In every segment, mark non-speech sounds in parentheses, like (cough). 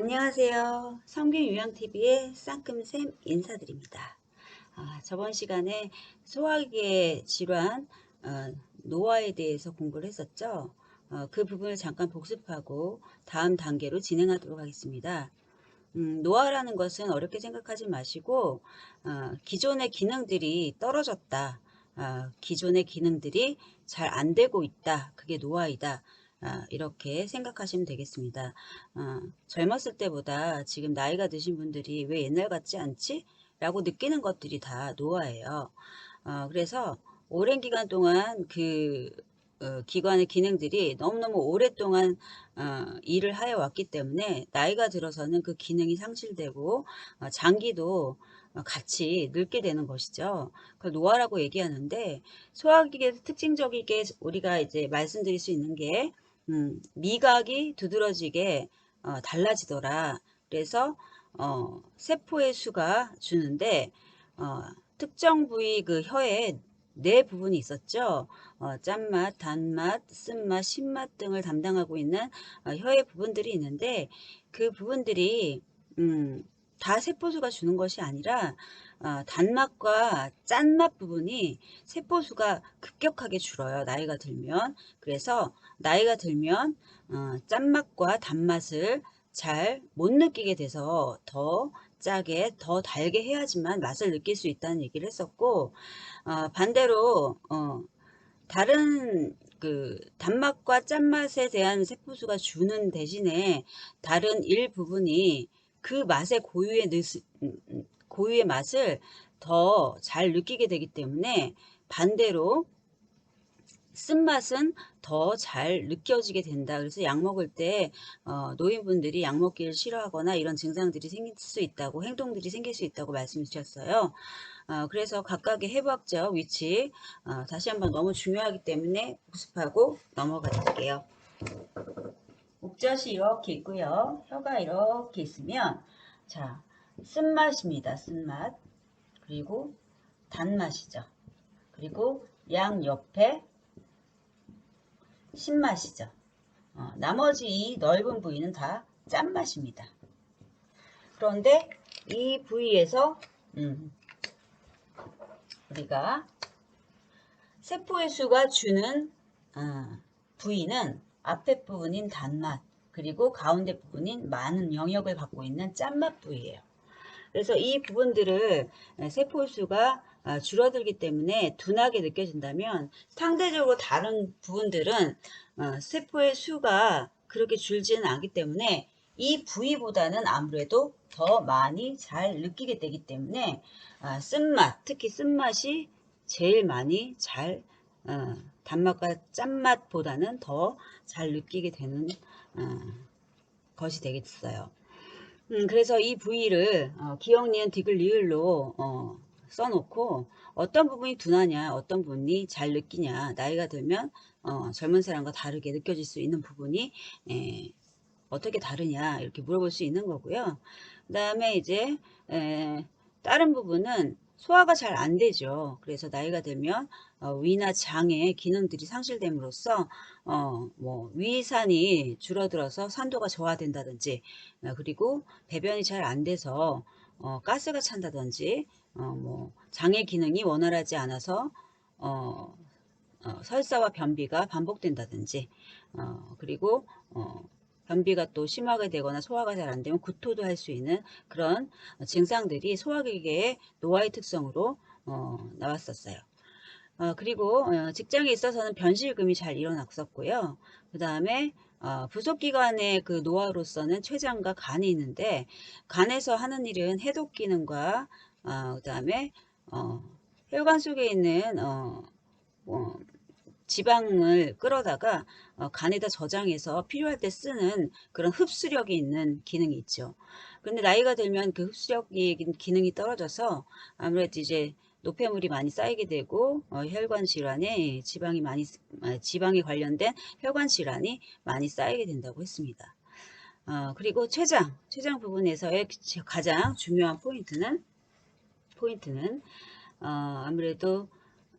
안녕하세요. 성균유형TV의 쌍금쌤 인사드립니다. 아, 저번 시간에 소화기의 질환 어, 노화에 대해서 공부를 했었죠. 어, 그 부분을 잠깐 복습하고 다음 단계로 진행하도록 하겠습니다. 음, 노화라는 것은 어렵게 생각하지 마시고 어, 기존의 기능들이 떨어졌다. 어, 기존의 기능들이 잘 안 되고 있다. 그게 노화이다. 아, 이렇게 생각하시면 되겠습니다. 어, 젊었을 때보다 지금 나이가 드신 분들이 왜 옛날 같지 않지? 라고 느끼는 것들이 다 노화예요. 어, 그래서 오랜 기간 동안 그 어, 기관의 기능들이 너무너무 오랫동안 어, 일을 하여 왔기 때문에 나이가 들어서는 그 기능이 상실되고 어, 장기도 같이 늙게 되는 것이죠. 그걸 노화라고 얘기하는데 소화기계에서 특징적이게 우리가 이제 말씀드릴 수 있는 게 음, 미각이 두드러지게 어, 달라지더라. 그래서 어, 세포의 수가 주는데 어, 특정 부위 그 혀에 네 부분이 있었죠. 어, 짠맛, 단맛, 쓴맛, 신맛 등을 담당하고 있는 어, 혀의 부분들이 있는데 그 부분들이 음, 다 세포수가 주는 것이 아니라 어, 단맛과 짠맛 부분이 세포수가 급격하게 줄어요. 나이가 들면. 그래서 나이가 들면 어, 짠맛과 단맛을 잘 못 느끼게 돼서 더 짜게 더 달게 해야지만 맛을 느낄 수 있다는 얘기를 했었고 어, 반대로 어, 다른 그 단맛과 짠맛에 대한 세포수가 주는 대신에 다른 일부분이 그 맛의 고유의 음, 음, 고유의 맛을 더 잘 느끼게 되기 때문에 반대로 쓴맛은 더 잘 느껴지게 된다. 그래서 약 먹을 때 어, 노인분들이 약 먹기를 싫어하거나 이런 증상들이 생길 수 있다고 행동들이 생길 수 있다고 말씀 주셨어요. 어, 그래서 각각의 해부학적 위치 어, 다시 한번 너무 중요하기 때문에 복습하고 넘어가 드릴게요. 목젖이 이렇게 있고요. 혀가 이렇게 있으면 자 쓴맛입니다. 쓴맛 그리고 단맛이죠. 그리고 양 옆에 신맛이죠. 어, 나머지 이 넓은 부위는 다 짠맛입니다. 그런데 이 부위에서 음, 우리가 세포의 수가 주는 어, 부위는 앞에 부분인 단맛 그리고 가운데 부분인 많은 영역을 갖고 있는 짠맛 부위예요. 그래서 이 부분들을 세포의 수가 아, 줄어들기 때문에 둔하게 느껴진다면 상대적으로 다른 부분들은 어, 세포의 수가 그렇게 줄지는 않기 때문에 이 부위보다는 아무래도 더 많이 잘 느끼게 되기 때문에 아, 쓴맛, 특히 쓴맛이 제일 많이 잘 어, 단맛과 짠맛보다는 더 잘 느끼게 되는 어, 것이 되겠어요. 음, 그래서 이 부위를 기억, 니은, 디귿, 리을로 써놓고 어떤 부분이 둔하냐 어떤 부분이 잘 느끼냐 나이가 들면 어, 젊은 사람과 다르게 느껴질 수 있는 부분이 에, 어떻게 다르냐 이렇게 물어볼 수 있는 거고요. 그 다음에 이제 에, 다른 부분은 소화가 잘 안 되죠. 그래서 나이가 들면 어, 위나 장의 기능들이 상실됨으로써 어, 뭐 위산이 줄어들어서 산도가 저하된다든지 어, 그리고 배변이 잘 안 돼서 어, 가스가 찬다든지 어, 뭐 장의 기능이 원활하지 않아서 어, 어, 설사와 변비가 반복된다든지 어, 그리고 어, 변비가 또 심하게 되거나 소화가 잘 안 되면 구토도 할 수 있는 그런 증상들이 소화기계의 노화의 특성으로 어, 나왔었어요. 어, 그리고 어, 직장에 있어서는 변실금이 잘 일어났었고요. 그 다음에 어, 부속기관의 그 노화로서는 췌장과 간이 있는데 간에서 하는 일은 해독 기능과 어, 그 다음에 어, 혈관 속에 있는 어, 어, 지방을 끌어다가 어, 간에다 저장해서 필요할 때 쓰는 그런 흡수력이 있는 기능이 있죠. 근데 나이가 들면 그 흡수력이 기능이 떨어져서 아무래도 이제 노폐물이 많이 쌓이게 되고 어, 혈관 질환에 지방이 많이 아, 지방에 관련된 혈관 질환이 많이 쌓이게 된다고 했습니다. 어, 그리고 췌장, 췌장 부분에서의 가장 중요한 포인트는 포인트는 어, 아무래도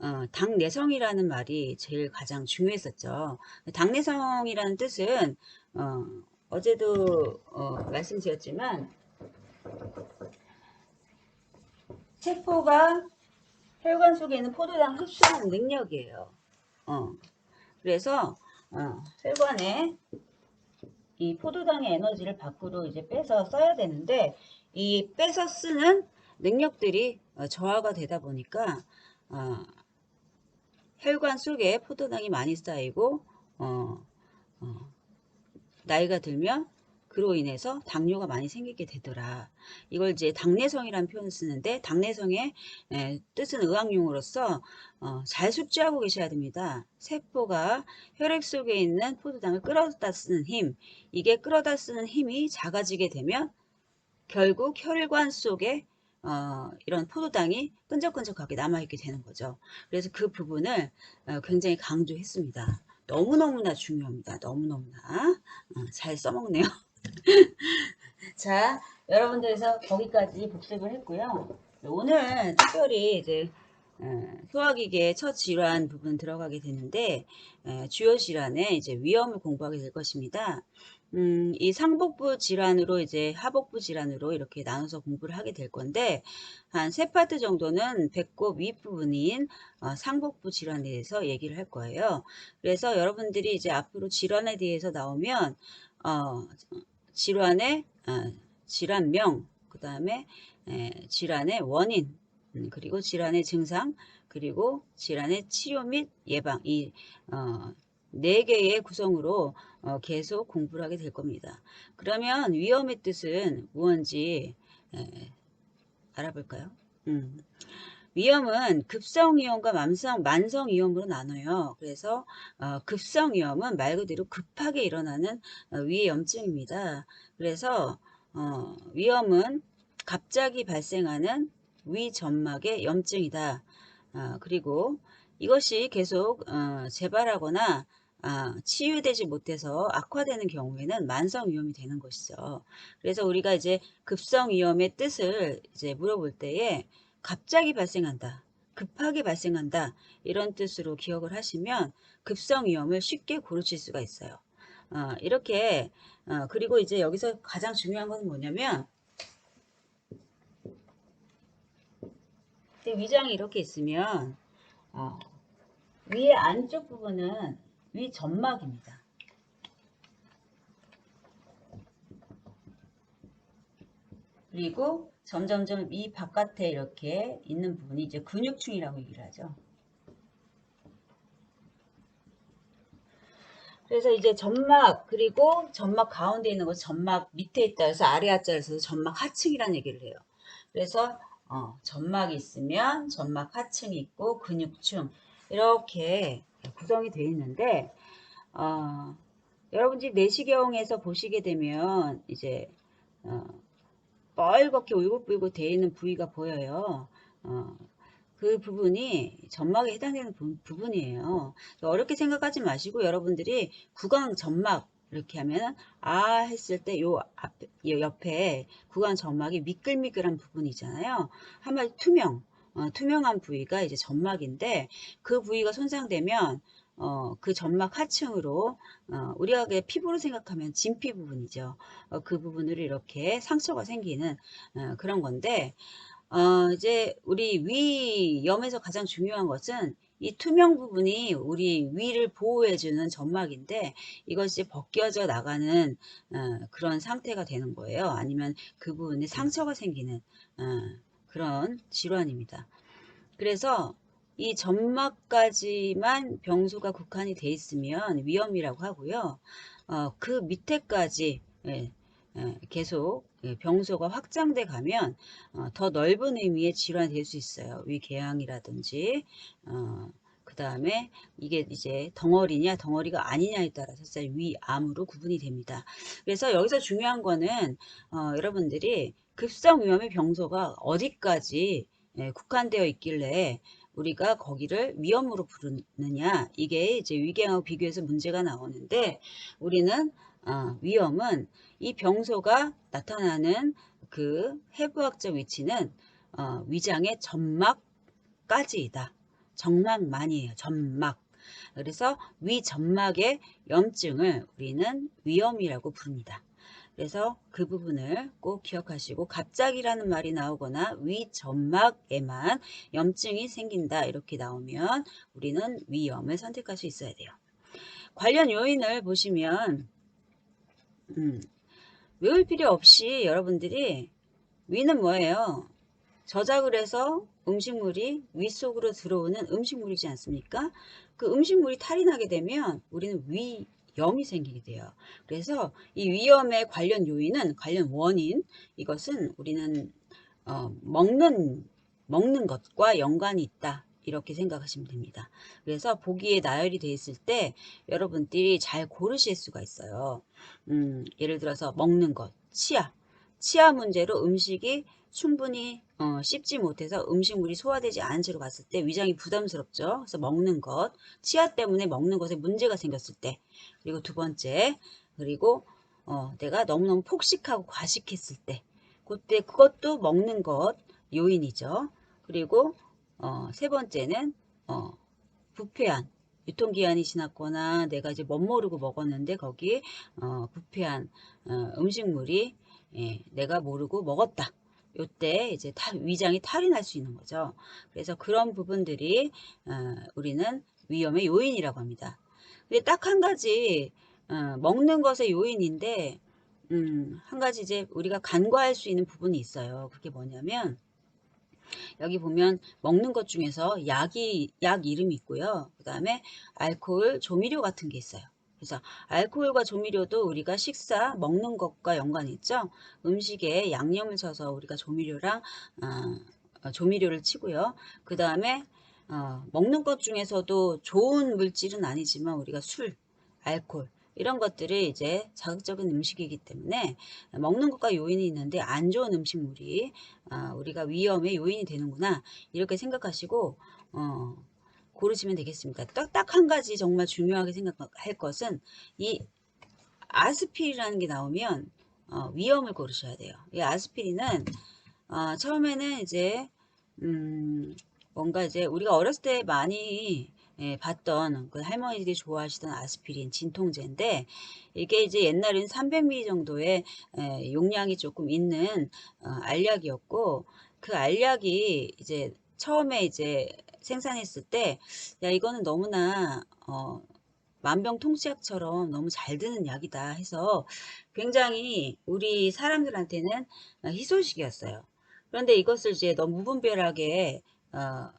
어, 당내성이라는 말이 제일 가장 중요했었죠. 당내성이라는 뜻은 어, 어제도 어, 말씀드렸지만 세포가 혈관 속에 있는 포도당 흡수하는 능력이에요. 어. 그래서 어, 혈관에 이 포도당의 에너지를 밖으로 이제 빼서 써야 되는데 이 빼서 쓰는 능력들이 어, 저하가 되다 보니까 어, 혈관 속에 포도당이 많이 쌓이고 어, 어, 나이가 들면 그로 인해서 당뇨가 많이 생기게 되더라. 이걸 이제 당내성이라는 표현을 쓰는데 당내성의 에, 뜻은 의학용어로서 어, 잘 숙지하고 계셔야 됩니다. 세포가 혈액 속에 있는 포도당을 끌어다 쓰는 힘, 이게 끌어다 쓰는 힘이 작아지게 되면 결국 혈관 속에 어, 이런 포도당이 끈적끈적하게 남아있게 되는 거죠. 그래서 그 부분을 어, 굉장히 강조했습니다. 너무너무나 중요합니다. 너무너무나 어, 잘 써먹네요. (laughs) 자, 여러분들에서 거기까지 복습을 했고요. 오늘 특별히 이제 어, 소화기계 첫 질환 부분 들어가게 되는데 어, 주요 질환의 이제 위험을 공부하게 될 것입니다. 음, 이 상복부 질환으로 이제 하복부 질환으로 이렇게 나눠서 공부를 하게 될 건데 한 세 파트 정도는 배꼽 윗부분인 어, 상복부 질환에 대해서 얘기를 할 거예요. 그래서 여러분들이 이제 앞으로 질환에 대해서 나오면 어, 질환의 어, 질환명, 그 다음에 질환의 원인, 음, 그리고 질환의 증상, 그리고 질환의 치료 및 예방 이 어, 네 개의 구성으로 어, 계속 공부를 하게 될 겁니다. 그러면 위험의 뜻은 무언지 에, 알아볼까요? 음. 위험은 급성위험과 만성, 만성위험으로 나눠요. 그래서 어, 급성위험은 말 그대로 급하게 일어나는 어, 위염증입니다. 그래서 어, 위험은 갑자기 발생하는 위점막의 염증이다. 어, 그리고 이것이 계속 어, 재발하거나 아, 치유되지 못해서 악화되는 경우에는 만성 위험이 되는 것이죠. 그래서 우리가 이제 급성 위험의 뜻을 이제 물어볼 때에 갑자기 발생한다. 급하게 발생한다. 이런 뜻으로 기억을 하시면 급성 위험을 쉽게 고르실 수가 있어요. 어, 이렇게 어, 그리고 이제 여기서 가장 중요한 것은 뭐냐면 위장이 이렇게 있으면 어, 위에 안쪽 부분은 위 점막입니다. 그리고 점점점 이 바깥에 이렇게 있는 부분이 이제 근육층이라고 얘기를 하죠. 그래서 이제 점막 그리고 점막 가운데 있는 거 점막 밑에 있다 해서 아래 하자를 써서 점막 하층이라는 얘기를 해요. 그래서 어, 점막이 있으면 점막 하층이 있고 근육층 이렇게 구성이 되어 있는데 어, 여러분들이 내시경에서 보시게 되면 이제 어, 뻘겋게 울긋불긋 되어 있는 부위가 보여요. 어, 그 부분이 점막에 해당되는 부, 분이에요 어렵게 생각하지 마시고 여러분들이 구강 점막 이렇게 하면 아 했을 때 요 앞에 옆에 구강 점막이 미끌미끌한 부분이잖아요. 한마디 투명 어, 투명한 부위가 이제 점막인데 그 부위가 손상되면 어, 그 점막 하층으로 어, 우리가 피부로 생각하면 진피 부분이죠. 어, 그 부분으로 이렇게 상처가 생기는 어, 그런 건데 어, 이제 우리 위염에서 가장 중요한 것은 이 투명 부분이 우리 위를 보호해주는 점막인데 이것이 벗겨져 나가는 어, 그런 상태가 되는 거예요. 아니면 그 부분에 상처가 생기는 어, 그런 질환입니다. 그래서 이 점막까지만 병소가 국한이 돼 있으면 위험이라고 하고요. 어, 그 밑에까지 예, 예, 계속 예, 병소가 확장돼 가면 어, 더 넓은 의미의 질환이 될 수 있어요. 위궤양이라든지 어, 그 다음에 이게 이제 덩어리냐 덩어리가 아니냐에 따라서 위암으로 구분이 됩니다. 그래서 여기서 중요한 거는 어, 여러분들이 급성 위험의 병소가 어디까지 예, 국한되어 있길래 우리가 거기를 위험으로 부르느냐 이게 이제 위궤양하고 비교해서 문제가 나오는데 우리는 어, 위험은 이 병소가 나타나는 그 해부학적 위치는 어, 위장의 점막까지이다. 점막만이에요. 점막. 그래서 위점막의 염증을 우리는 위험이라고 부릅니다. 그래서 그 부분을 꼭 기억하시고 갑작이라는 말이 나오거나 위점막에만 염증이 생긴다 이렇게 나오면 우리는 위염을 선택할 수 있어야 돼요. 관련 요인을 보시면 음, 외울 필요 없이 여러분들이 위는 뭐예요? 저작을 해서 음식물이 위 속으로 들어오는 음식물이지 않습니까? 그 음식물이 탈이 나게 되면 우리는 위 염이 생기게 돼요. 그래서 이 위염의 관련 요인은 관련 원인 이것은 우리는 어, 먹는 먹는 것과 연관이 있다. 이렇게 생각하시면 됩니다. 그래서 보기에 나열이 되어 있을 때 여러분들이 잘 고르실 수가 있어요. 음, 예를 들어서 먹는 것, 치아. 치아 문제로 음식이 충분히 어, 씹지 못해서 음식물이 소화되지 않은 채로 갔을 때 위장이 부담스럽죠. 그래서 먹는 것, 치아 때문에 먹는 것에 문제가 생겼을 때 그리고 두 번째 그리고 어, 내가 너무너무 폭식하고 과식했을 때 그때 그것도 먹는 것 요인이죠. 그리고 어, 세 번째는 어, 부패한 유통기한이 지났거나 내가 이제 멋모르고 먹었는데 거기 어, 부패한 어, 음식물이 예, 내가 모르고 먹었다. 요때 이제 탈, 위장이 탈이 날 수 있는 거죠. 그래서 그런 부분들이 어, 우리는 위험의 요인이라고 합니다. 근데 딱 한 가지 어, 먹는 것의 요인인데 음, 한 가지 이제 우리가 간과할 수 있는 부분이 있어요. 그게 뭐냐면 여기 보면 먹는 것 중에서 약이 약 이름이 있고요. 그 다음에 알코올, 조미료 같은 게 있어요. 그래서 알코올과 조미료도 우리가 식사 먹는 것과 연관이 있죠. 음식에 양념을 쳐서 우리가 조미료랑 어, 조미료를 치고요. 그 다음에 어, 먹는 것 중에서도 좋은 물질은 아니지만 우리가 술, 알코올 이런 것들이 이제 자극적인 음식이기 때문에 먹는 것과 요인이 있는데 안 좋은 음식물이 어, 우리가 위험의 요인이 되는구나 이렇게 생각하시고 어, 고르시면 되겠습니다. 딱딱한 가지 정말 중요하게 생각할 것은 이 아스피린이라는 게 나오면 어, 위험을 고르셔야 돼요. 이 아스피린은 어, 처음에는 이제 음, 뭔가 이제 우리가 어렸을 때 많이 예, 봤던 그 할머니들이 좋아하시던 아스피린 진통제인데 이게 이제 옛날에는 300ml 정도의 에, 용량이 조금 있는 어, 알약이었고 그 알약이 이제 처음에 이제 생산했을 때 야 이거는 너무나 어, 만병통치약처럼 너무 잘 드는 약이다 해서 굉장히 우리 사람들한테는 희소식이었어요. 그런데 이것을 이제 너무 무분별하게 어,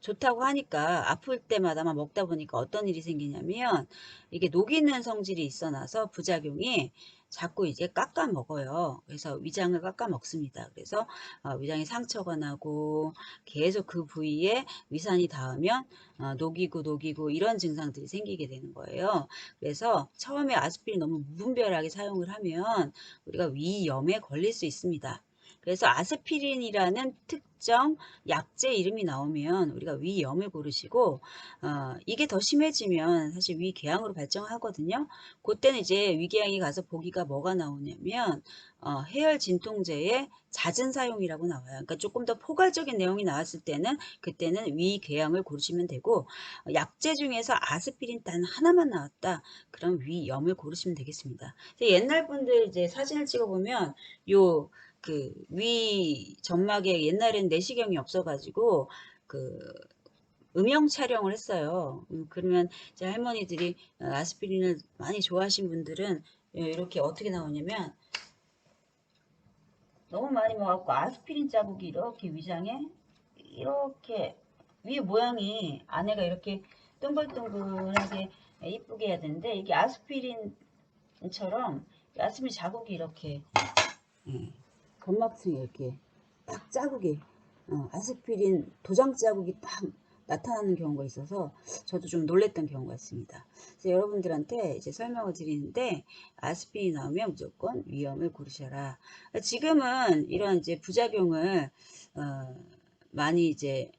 좋다고 하니까 아플 때마다만 먹다 보니까 어떤 일이 생기냐면 이게 녹이는 성질이 있어 나서 부작용이 자꾸 이제 깎아 먹어요. 그래서 위장을 깎아 먹습니다. 그래서 어, 위장에 상처가 나고 계속 그 부위에 위산이 닿으면 어, 녹이고 녹이고 이런 증상들이 생기게 되는 거예요. 그래서 처음에 아스피린 너무 무분별하게 사용을 하면 우리가 위염에 걸릴 수 있습니다. 그래서 아스피린이라는 특정 약제 이름이 나오면 우리가 위염을 고르시고 어, 이게 더 심해지면 사실 위궤양으로 발전하거든요. 그때는 이제 위궤양이 가서 보기가 뭐가 나오냐면 어, 해열 진통제의 잦은 사용이라고 나와요. 그러니까 조금 더 포괄적인 내용이 나왔을 때는 그때는 위궤양을 고르시면 되고 어, 약제 중에서 아스피린 단 하나만 나왔다. 그럼 위염을 고르시면 되겠습니다. 옛날 분들 이제 사진을 찍어 보면 요 그 위 점막에 옛날엔 내시경이 없어가지고 그 음영 촬영을 했어요. 음, 그러면 제 할머니들이 어, 아스피린을 많이 좋아하신 분들은 이렇게 어떻게 나오냐면 너무 많이 먹었고 아스피린 자국이 이렇게 위장에 이렇게 위 모양이 안에가 이렇게 동글동글하게 이쁘게 해야 되는데 이게 아스피린처럼 아스피린 자국이 이렇게 예. 점막층에 이렇게 딱 자국이 어, 아스피린 도장 자국이 딱 나타나는 경우가 있어서 저도 좀 놀랬던 경우가 있습니다. 그래서 여러분들한테 이제 설명을 드리는데 아스피린 나오면 무조건 위험을 고르셔라. 지금은 이런 이제 부작용을 어, 많이 이제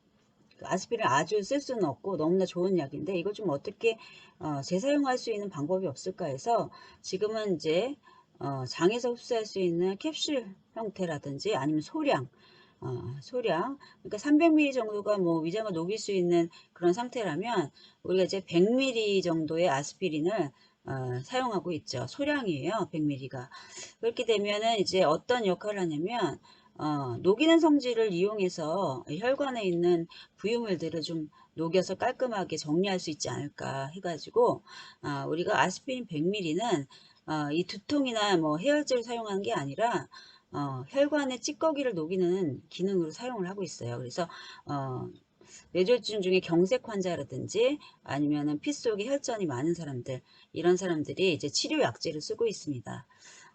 아스피린 아주 쓸 수는 없고 너무나 좋은 약인데 이걸 좀 어떻게 어, 재사용할 수 있는 방법이 없을까 해서 지금은 이제 어, 장에서 흡수할 수 있는 캡슐 형태라든지 아니면 소량 어, 소량 그러니까 300ml 정도가 뭐 위장을 녹일 수 있는 그런 상태라면 우리가 이제 100ml 정도의 아스피린을 어, 사용하고 있죠. 소량이에요. 100ml가. 그렇게 되면은 이제 어떤 역할을 하냐면 어, 녹이는 성질을 이용해서 혈관에 있는 부유물들을 좀 녹여서 깔끔하게 정리할 수 있지 않을까 해가지고 어, 우리가 아스피린 100ml는 어, 이 두통이나 뭐 해열제를 사용하는 게 아니라 어, 혈관의 찌꺼기를 녹이는 기능으로 사용을 하고 있어요. 그래서 어, 뇌졸중 중에 경색 환자라든지 아니면은 피 속에 혈전이 많은 사람들 이런 사람들이 이제 치료 약제를 쓰고 있습니다.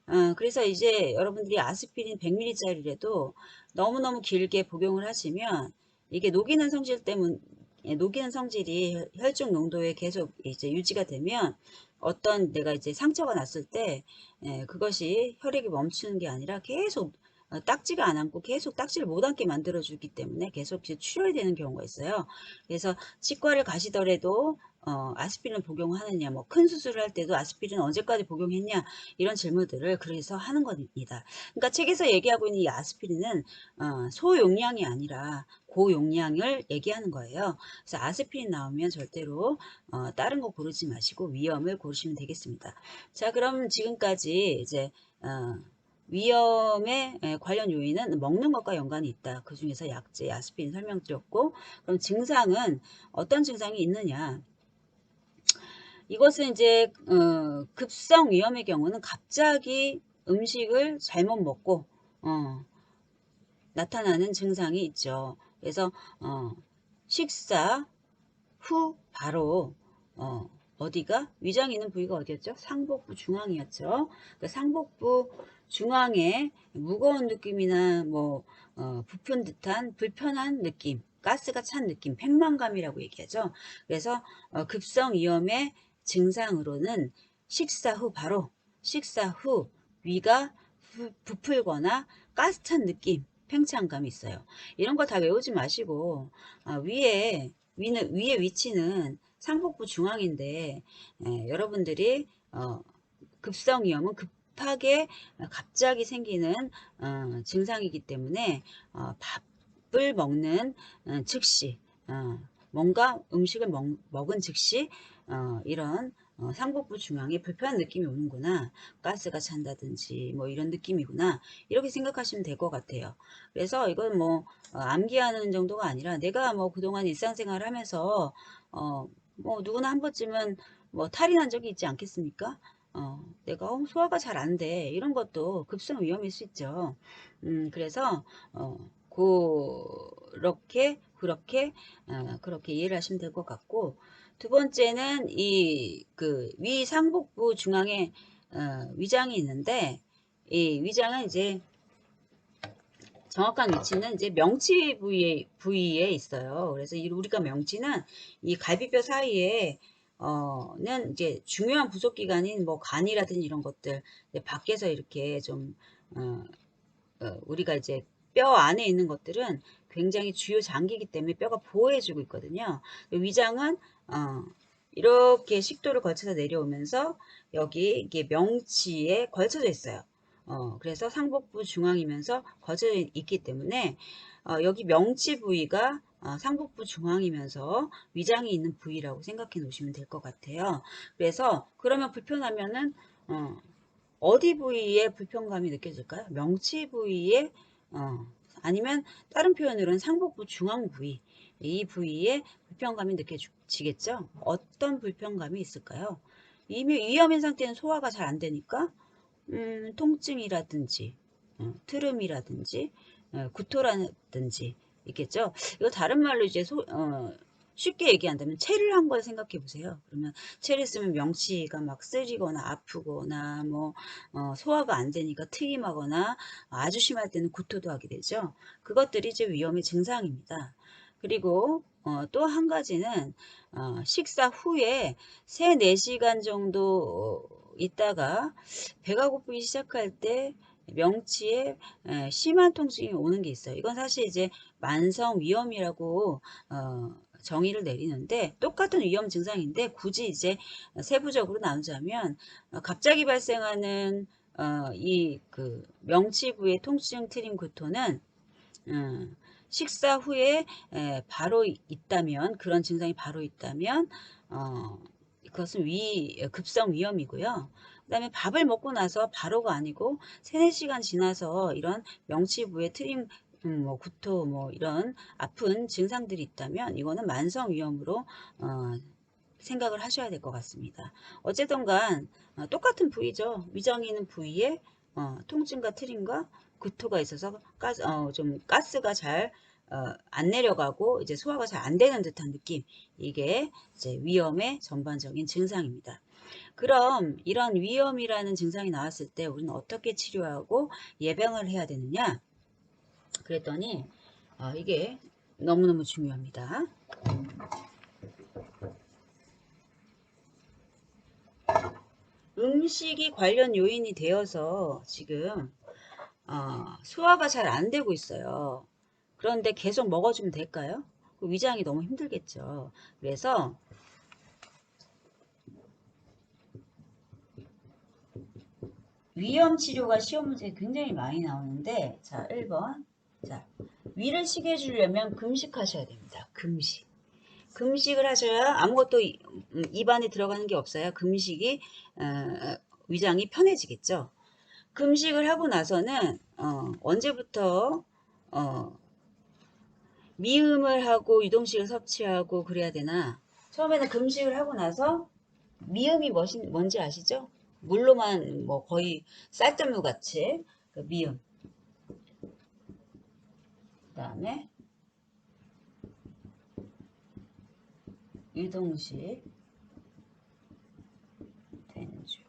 어, 그래서 이제 여러분들이 아스피린 100ml짜리라도 너무너무 길게 복용을 하시면 이게 녹이는 성질 때문 에 녹이는 성질이 혈중 농도에 계속 이제 유지가 되면 어떤 내가 이제 상처가 났을 때 에, 그것이 혈액이 멈추는 게 아니라 계속 어, 딱지가 안 앉고 계속 딱지를 못 앉게 만들어주기 때문에 계속 출혈이 되는 경우가 있어요. 그래서 치과를 가시더라도 어, 아스피린 복용하느냐, 뭐 큰 수술을 할 때도 아스피린 언제까지 복용했냐 이런 질문들을 그래서 하는 겁니다. 그러니까 책에서 얘기하고 있는 이 아스피린은 어, 소용량이 아니라 고용량을 얘기하는 거예요. 그래서 아스피린 나오면 절대로 어, 다른 거 고르지 마시고 위험을 고르시면 되겠습니다. 자, 그럼 지금까지 이제 어, 위험의 관련 요인은 먹는 것과 연관이 있다. 그 중에서 약제, 아스피린 설명드렸고 그럼 증상은 어떤 증상이 있느냐 이것은 이제 어, 급성 위험의 경우는 갑자기 음식을 잘못 먹고 어, 나타나는 증상이 있죠. 그래서 어, 식사 후 바로 어, 어디가 위장에 있는 부위가 어디였죠? 상복부 중앙이었죠. 그 상복부 중앙에 무거운 느낌이나 뭐 어, 부푼 듯한 불편한 느낌, 가스가 찬 느낌, 팽만감이라고 얘기하죠. 그래서 어, 급성 위험의 증상으로는 식사 후 바로 식사 후 위가 부풀거나 가스찬 느낌, 팽창감이 있어요. 이런 거 다 외우지 마시고 어, 위에 위는 위의 위치는 상복부 중앙인데 에, 여러분들이 어, 급성 위험은 급하게 갑자기 생기는 어, 증상이기 때문에 어, 밥을 먹는 어, 즉시 어, 뭔가 음식을 먹, 먹은 즉시 어, 이런 어, 상복부 중앙에 불편한 느낌이 오는구나. 가스가 찬다든지 뭐 이런 느낌이구나. 이렇게 생각하시면 될 것 같아요. 그래서 이건 뭐 어, 암기하는 정도가 아니라 내가 뭐 그동안 일상생활을 하면서 어, 뭐 누구나 한 번쯤은 뭐 탈이 난 적이 있지 않겠습니까? 어, 내가 어, 소화가 잘 안 돼. 이런 것도 급성 위험일 수 있죠. 음, 그래서 어, 그렇게 그렇게 어, 그렇게 이해를 하시면 될 것 같고 두 번째는 이 그 위상복부 중앙에 어, 위장이 있는데 이 위장은 이제 정확한 위치는 이제 명치 부위에, 부위에 있어요. 그래서 우리가 명치는 이 갈비뼈 사이에 어는 이제 중요한 부속 기관인 뭐 간이라든지 이런 것들 밖에서 이렇게 좀 어, 어, 우리가 이제 뼈 안에 있는 것들은 굉장히 주요 장기이기 때문에 뼈가 보호해주고 있거든요. 위장은 어, 이렇게 식도를 거쳐서 내려오면서 여기 이게 명치에 걸쳐져 있어요. 어, 그래서 상복부 중앙이면서 걸쳐져 있기 때문에 어, 여기 명치 부위가 어, 상복부 중앙이면서 위장이 있는 부위라고 생각해 놓으시면 될 것 같아요. 그래서 그러면 불편하면은 어, 디 부위에 불편감이 느껴질까요? 명치 부위에 어, 아니면 다른 표현으로는 상복부 중앙 부위 이 부위에 불편감이 느껴 지겠죠? 어떤 불편감이 있을까요? 이미 위험인 상태는 소화가 잘 안 되니까 음, 통증이라든지 어, 트름이라든지 어, 구토라든지 있겠죠? 이거 다른 말로 이제 소, 어, 쉽게 얘기한다면 체를 한 걸 생각해 보세요. 그러면 체를 쓰면 명치가 막 쓰리거나 아프거나 뭐 어, 소화가 안 되니까 트임하거나 아주 심할 때는 구토도 하게 되죠. 그것들이 이제 위험의 증상입니다. 그리고 어, 또 한 가지는 어, 식사 후에 3, 4시간 정도 있다가 배가 고프기 시작할 때 명치에 에, 심한 통증이 오는 게 있어요. 이건 사실 이제 만성 위험이라고 어, 정의를 내리는데 똑같은 위험 증상인데 굳이 이제 세부적으로 나누자면 어, 갑자기 발생하는 어, 이 그 명치 부의 통증 트림 구토는 음, 식사 후에 바로 있다면 그런 증상이 바로 있다면 어, 그것은 위 급성 위염이고요. 그다음에 밥을 먹고 나서 바로가 아니고 3, 4시간 지나서 이런 명치부에 트림 음, 뭐 구토 뭐 이런 아픈 증상들이 있다면 이거는 만성 위염으로 어, 생각을 하셔야 될 것 같습니다. 어쨌든 간 어, 똑같은 부위죠. 위장이 있는 부위에 어, 통증과 트림과 구토가 있어서 가스, 어, 좀 가스가 잘 어, 안 내려가고 이제 소화가 잘 안 되는 듯한 느낌 이게 이제 위염의 전반적인 증상입니다. 그럼 이런 위염이라는 증상이 나왔을 때 우리는 어떻게 치료하고 예방을 해야 되느냐 그랬더니 어, 이게 너무너무 중요합니다. 음식이 관련 요인이 되어서 지금 어, 소화가 잘 안 되고 있어요. 그런데 계속 먹어주면 될까요? 그 위장이 너무 힘들겠죠. 그래서 위험 치료가 시험 문제에 굉장히 많이 나오는데 자 1번 자 위를 쉬게 해주려면 금식하셔야 됩니다. 금식 금식을 하셔야 아무것도 이- 음, 입안에 들어가는 게 없어야 금식이 어, 위장이 편해지겠죠. 금식을 하고 나서는 어, 언제부터 어, 미음을 하고 유동식을 섭취하고 그래야 되나? 처음에는 금식을 하고 나서 미음이 뭔지 아시죠? 물로만 뭐 거의 쌀뜨물 같이 그 미음. 그 다음에 유동식 된주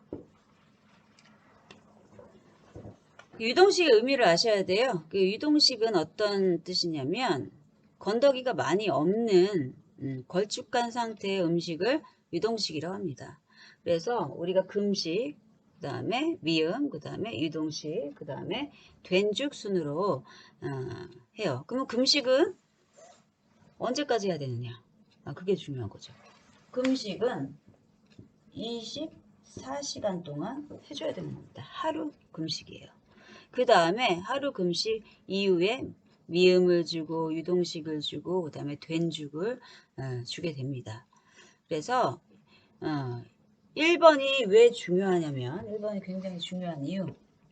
그 유동식의 의미를 아셔야 돼요. 그 유동식은 어떤 뜻이냐면 건더기가 많이 없는 음, 걸쭉한 상태의 음식을 유동식이라고 합니다. 그래서 우리가 금식, 그 다음에 미음, 그 다음에 유동식, 그 다음에 된죽 순으로 어, 해요. 그러면 금식은 언제까지 해야 되느냐? 아, 그게 중요한 거죠. 금식은 24시간 동안 해줘야 되는 겁니다. 하루 금식이에요. 그 다음에 하루 금식 이후에 미음을 주고 유동식을 주고 그 다음에 된죽을 어, 주게 됩니다. 그래서 어, 1번이 왜 중요하냐면 1번이 굉장히 중요한 이유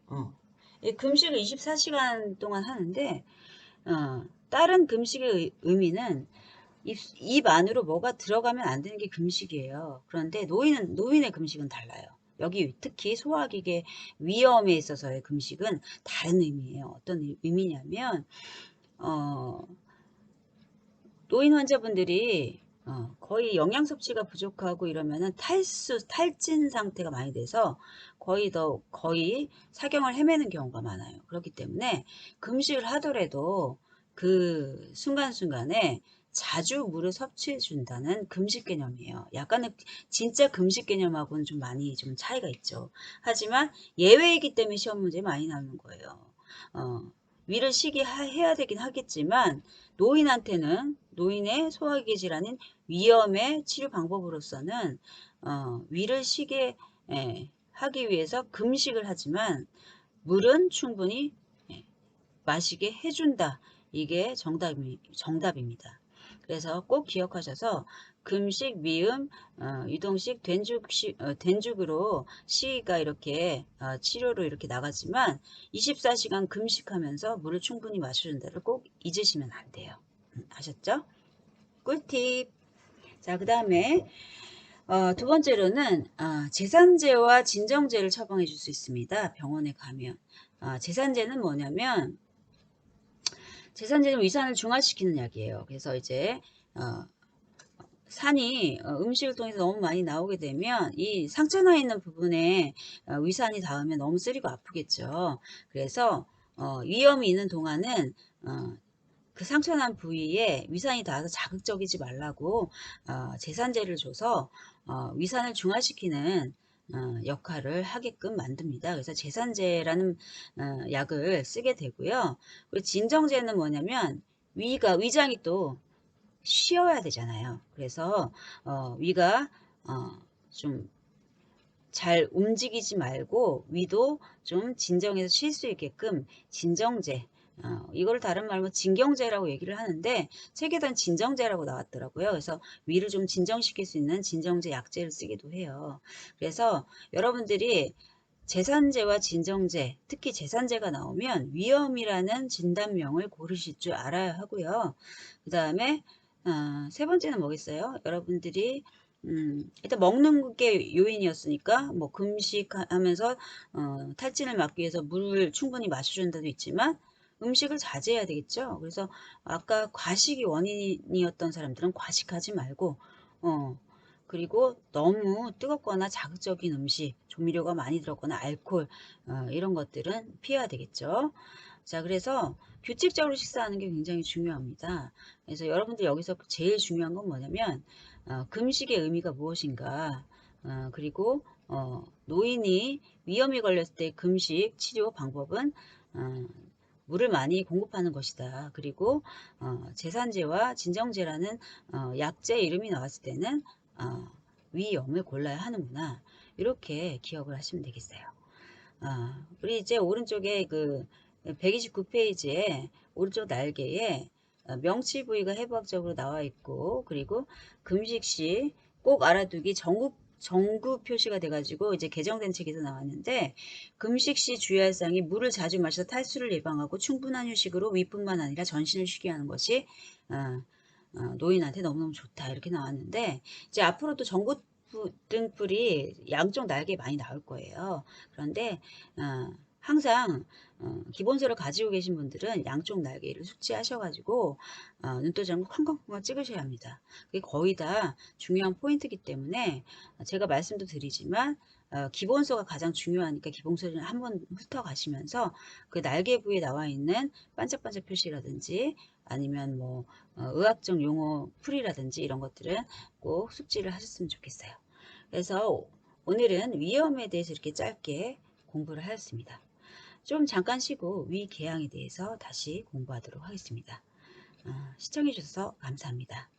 어, 이 금식을 24시간 동안 하는데 어, 다른 금식의 의- 의미는 입, 입 안으로 뭐가 들어가면 안 되는 게 금식이에요. 그런데 노인은 노인의 금식은 달라요. 여기 특히 소화기계 위험에 있어서의 금식은 다른 의미예요. 어떤 의- 의미냐면 어, 노인 환자분들이 어, 거의 영양 섭취가 부족하고 이러면은 탈수, 탈진 상태가 많이 돼서 거의 더 거의 사경을 헤매는 경우가 많아요. 그렇기 때문에 금식을 하더라도 그 순간순간에 자주 물을 섭취해 준다는 금식 개념이에요. 약간은 진짜 금식 개념하고는 좀 많이 좀 차이가 있죠. 하지만 예외이기 때문에 시험 문제 많이 나오는 거예요. 어, 위를 쉬게 하- 해야 되긴 하겠지만 노인한테는 노인의 소화기 질환인 위염의 치료 방법으로서는 어, 위를 쉬게 예, 하기 위해서 금식을 하지만 물은 충분히 예, 마시게 해준다. 이게 정답이, 정답입니다. 그래서 꼭 기억하셔서 금식, 미음, 어, 유동식, 된죽식, 어, 된죽으로 시가 이렇게 어, 치료로 이렇게 나가지만 24시간 금식하면서 물을 충분히 마셔준다를 꼭 잊으시면 안 돼요. 음, 아셨죠? 꿀팁. 자, 그 다음에 어, 두 번째로는 어, 제산제와 진정제를 처방해 줄 수 있습니다. 병원에 가면. 어, 제산제는 뭐냐면 제산제는 위산을 중화시키는 약이에요. 그래서 이제 어, 산이 어, 음식을 통해서 너무 많이 나오게 되면 이 상처 나 있는 부분에 어, 위산이 닿으면 너무 쓰리고 아프겠죠. 그래서 어, 위험이 있는 동안은 어, 그 상처 난 부위에 위산이 닿아서 자극적이지 말라고 어, 제산제를 줘서 어, 위산을 중화시키는 어, 역할을 하게끔 만듭니다. 그래서 제산제라는 어, 약을 쓰게 되고요. 그리고 진정제는 뭐냐면 위가 위장이 또 쉬어야 되잖아요. 그래서 어, 위가 어, 좀 잘 움직이지 말고 위도 좀 진정해서 쉴 수 있게끔 진정제 어, 이걸 다른 말로 진경제라고 얘기를 하는데 책에선 진정제라고 나왔더라고요. 그래서 위를 좀 진정시킬 수 있는 진정제 약제를 쓰기도 해요. 그래서 여러분들이 재산제와 진정제, 특히 재산제가 나오면 위험이라는 진단명을 고르실 줄 알아야 하고요. 그 다음에 어, 세 번째는 뭐겠어요? 여러분들이 음, 일단 먹는 게 요인이었으니까 뭐 금식하면서 어, 탈진을 막기 위해서 물을 충분히 마셔준다도 있지만 음식을 자제해야 되겠죠. 그래서 아까 과식이 원인이었던 사람들은 과식하지 말고 어, 그리고 너무 뜨겁거나 자극적인 음식, 조미료가 많이 들었거나 알코올 어, 이런 것들은 피해야 되겠죠. 자, 그래서 규칙적으로 식사하는 게 굉장히 중요합니다. 그래서 여러분들 여기서 제일 중요한 건 뭐냐면 어, 금식의 의미가 무엇인가 어, 그리고 어, 노인이 위험이 걸렸을 때 금식 치료 방법은 어, 물을 많이 공급하는 것이다. 그리고 어, 재산제와 진정제라는 어, 약제 이름이 나왔을 때는 어, 위염을 골라야 하는구나. 이렇게 기억을 하시면 되겠어요. 어, 우리 이제 오른쪽에 그 129페이지에 오른쪽 날개에 어, 명치 부위가 해부학적으로 나와 있고 그리고 금식 시 꼭 알아두기 정구 정구 표시가 돼가지고 이제 개정된 책에서 나왔는데 금식 시 주의할 사항이 물을 자주 마셔서 탈수를 예방하고 충분한 휴식으로 위뿐만 아니라 전신을 쉬게 하는 것이 어, 어, 노인한테 너무너무 좋다 이렇게 나왔는데 이제 앞으로도 전구 등불이 양쪽 날개에 많이 나올 거예요. 그런데 어, 항상 어, 기본서를 가지고 계신 분들은 양쪽 날개를 숙지하셔가지고 어, 눈도장을 쾅쾅쾅 찍으셔야 합니다. 그게 거의 다 중요한 포인트이기 때문에 제가 말씀도 드리지만 어, 기본서가 가장 중요하니까 기본서를 한번 훑어가시면서 그 날개 부위에 나와 있는 반짝반짝 표시라든지 아니면 뭐 어, 의학적 용어 풀이라든지 이런 것들은 꼭 숙지를 하셨으면 좋겠어요. 그래서 오늘은 위험에 대해서 이렇게 짧게 공부를 하였습니다. 좀 잠깐 쉬고 위궤양에 대해서 다시 공부하도록 하겠습니다. 어, 시청해 주셔서 감사합니다.